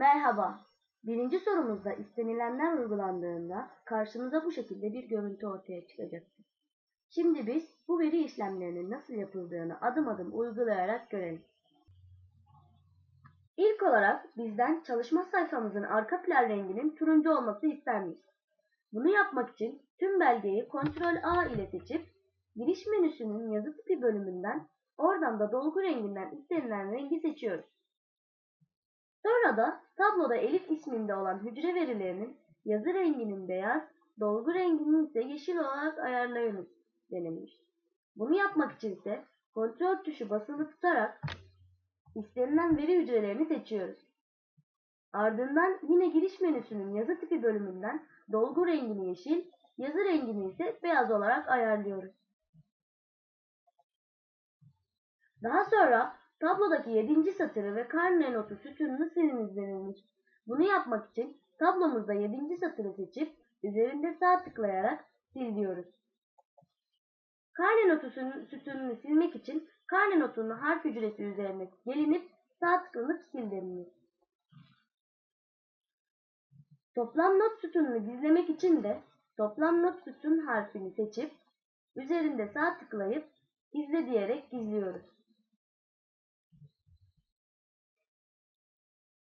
Merhaba. Birinci sorumuzda istenilenler uygulandığında karşımıza bu şekilde bir görüntü ortaya çıkacaktır. Şimdi biz bu veri işlemlerinin nasıl yapıldığını adım adım uygulayarak görelim. İlk olarak bizden çalışma sayfamızın arka plan renginin turuncu olması istenmiş. Bunu yapmak için tüm belgeyi Ctrl A ile seçip giriş menüsünün yazı tipi bölümünden oradan da dolgu renginden istenilen rengi seçiyoruz. Sonra da tabloda Elif isminde olan hücre verilerinin yazı renginin beyaz, dolgu renginin ise yeşil olarak ayarlayınız denilmiş. Bunu yapmak için ise kontrol tuşu basılı tutarak istenilen veri hücrelerini seçiyoruz. Ardından yine giriş menüsünün yazı tipi bölümünden dolgu rengini yeşil, yazı rengini ise beyaz olarak ayarlıyoruz. Daha sonra tablodaki 7. satırı ve karne notu sütununu siliniz denilmiş. Bunu yapmak için tablomuzda 7. satırı seçip üzerinde sağ tıklayarak sil diyoruz. Karne notu sütununu silmek için karne notunun harf hücresi üzerine gelinip sağ tıklanıp sil denilir. Toplam not sütununu gizlemek için de toplam not sütun harfini seçip üzerinde sağ tıklayıp gizle diyerek gizliyoruz.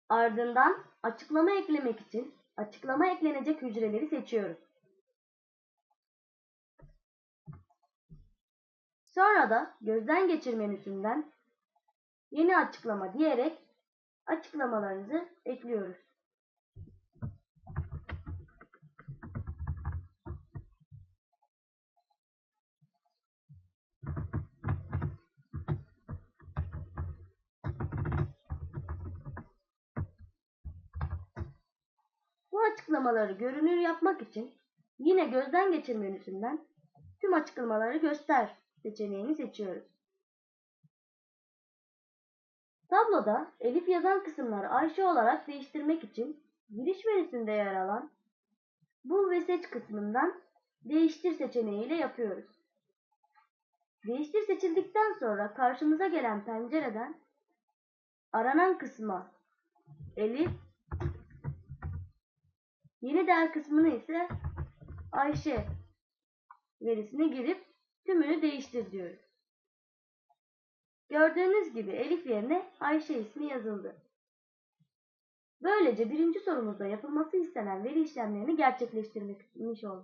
Ardından açıklama eklemek için açıklama eklenecek hücreleri seçiyoruz. Sonra da gözden geçir menüsünden yeni açıklama diyerek açıklamalarınızı ekliyoruz. Bu açıklamaları görünür yapmak için yine gözden geçir menüsünden tüm açıklamaları göster seçeneğini seçiyoruz. Tabloda Elif yazan kısımları Ayşe olarak değiştirmek için giriş menüsünde yer alan Bul ve seç kısmından Değiştir seçeneğiyle yapıyoruz. Değiştir seçildikten sonra karşımıza gelen pencereden aranan kısma Elif Yeni değer kısmını ise Ayşe verisini girip tümünü değiştir diyoruz. Gördüğünüz gibi Elif yerine Ayşe ismi yazıldı. Böylece birinci sorumuzda yapılması istenen veri işlemlerini gerçekleştirmiş olduk.